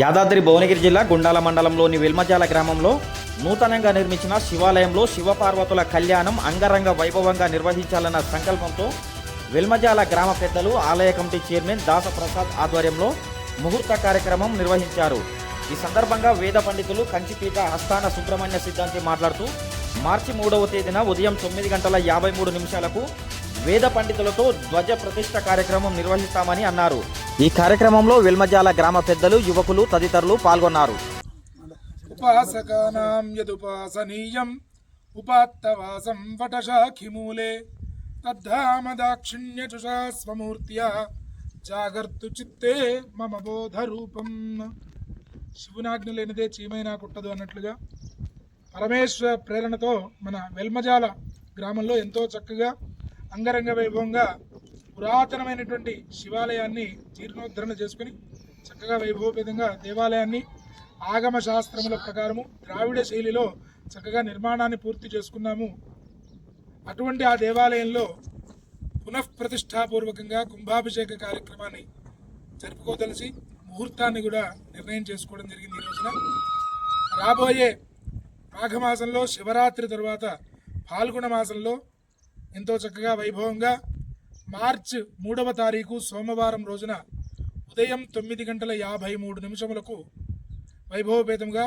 యాదాద్రి భువనగిరి జిల్లా గుండాల మండలంలోని వెల్మజాల గ్రామంలో నూతనంగా నిర్మించిన శివాలయంలో శివపార్వతుల కళ్యాణం అంగరంగ వైభవంగా నిర్వహించాలన్న సంకల్పంతో వెల్మజాల గ్రామ పెద్దలు ఆలయ కమిటీ చైర్మన్ దాసప్రసాద్ ఆధ్వర్యంలో ముహూర్త కార్యక్రమం నిర్వహించారు. ఈ సందర్భంగా వేద పండితులు కంచిపీఠ ఆస్థాన సుబ్రహ్మణ్య సిద్ధాంతి మాట్లాడుతూ మార్చి మూడవ తేదీన ఉదయం తొమ్మిది గంటల యాభై మూడు నిమిషాలకు వేద పండితులతో ధ్వజ ప్రతిష్ఠ కార్యక్రమం నిర్వహిస్తామని అన్నారు. ఈ కార్యక్రమంలో వెల్మజాల గ్రామ పెద్దలు యువకులు తదితరులు పాల్గొన్నారు. ఉపాసకానాం యదుపాసనీయం ఉపాత్తవాసం వటశాఖిమూలే తద్ధామ దాక్షిణ్యచుషా స్వమూర్త్యా జాగర్తు చిత్తే మమ బోధరూపం. శివునాజ్ఞ లేనిదే చీమైనా కుట్టదు అన్నట్లుగా పరమేశ్వర ప్రేరణతో మన వెల్మజాల గ్రామంలో ఎంతో చక్కగా అంగరంగ వైభవంగా పురాతనమైనటువంటి శివాలయాన్ని జీర్ణోద్ధరణ చేసుకుని చక్కగా వైభవపేతంగా దేవాలయాన్ని ఆగమ శాస్త్రముల ప్రకారము ద్రావిడ శైలిలో చక్కగా నిర్మాణాన్ని పూర్తి చేసుకున్నాము. అటువంటి ఆ దేవాలయంలో పునఃప్రతిష్టాపూర్వకంగా కుంభాభిషేక కార్యక్రమాన్ని జరుపుకోదలిసి ముహూర్తాన్ని కూడా నిర్ణయం చేసుకోవడం జరిగింది ఈ రోజున. రాబోయే మాఘమాసంలో శివరాత్రి తరువాత పాల్గొన మాసంలో ఎంతో చక్కగా వైభవంగా మార్చ్ మూడవ తారీఖు సోమవారం రోజున ఉదయం తొమ్మిది గంటల యాభై మూడు నిమిషములకు వైభవపేతంగా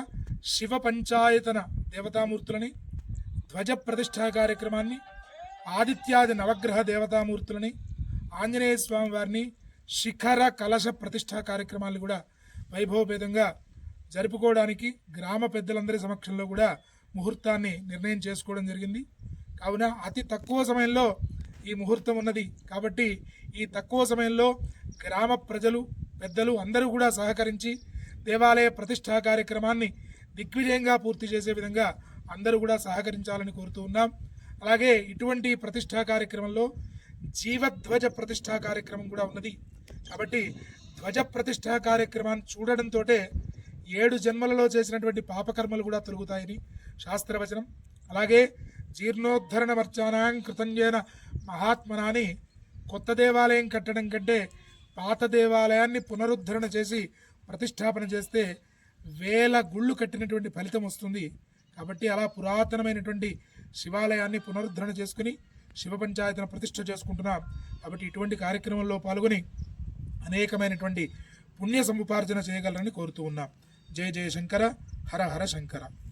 శివ పంచాయతన దేవతామూర్తులని ధ్వజ ప్రతిష్ఠా కార్యక్రమాన్ని ఆదిత్యాది నవగ్రహ దేవతామూర్తులని ఆంజనేయ స్వామి వారిని శిఖర కలశ ప్రతిష్ఠా కార్యక్రమాలు కూడా వైభవపేతంగా జరుపుకోవడానికి గ్రామ పెద్దలందరి సమక్షంలో కూడా ముహూర్తాన్ని నిర్ణయం చేసుకోవడం జరిగింది. కావున అతి తక్కువ సమయంలో ఈ ముహూర్తం ఉన్నది. కాబట్టి ఈ తక్కువ సమయంలో గ్రామ ప్రజలు పెద్దలు అందరూ కూడా సహకరించి దేవాలయ ప్రతిష్ఠా కార్యక్రమాన్ని దిగ్విజయంగా పూర్తి చేసే విధంగా అందరూ కూడా సహకరించాలని కోరుతూ ఉన్నాం. అలాగే ఇటువంటి ప్రతిష్టా కార్యక్రమంలో జీవధ్వజ ప్రతిష్ఠా కార్యక్రమం కూడా ఉన్నది. కాబట్టి ధ్వజ ప్రతిష్ఠా కార్యక్రమాన్ని చూడడంతో ఏడు జన్మలలో చేసినటువంటి పాపకర్మలు కూడా తొలుగుతాయని శాస్త్రవచనం. అలాగే జీర్ణోద్ధరణ వర్చానాం కృతంజైన మహాత్మనాని కొత్త దేవాలయం కట్టడం కంటే పాత దేవాలయాన్ని పునరుద్ధరణ చేసి ప్రతిష్టాపన చేస్తే వేల గుళ్ళు కట్టినటువంటి ఫలితం వస్తుంది. కాబట్టి అలా పురాతనమైనటువంటి శివాలయాన్ని పునరుద్ధరణ చేసుకుని శివ పంచాయతీని ప్రతిష్ట చేసుకుంటున్నాం. కాబట్టి ఇటువంటి కార్యక్రమంలో పాల్గొని అనేకమైనటువంటి పుణ్య సముపార్జన చేయగలరని కోరుతూ ఉన్నాం. జయ జయ శంకర హర హర శంకర.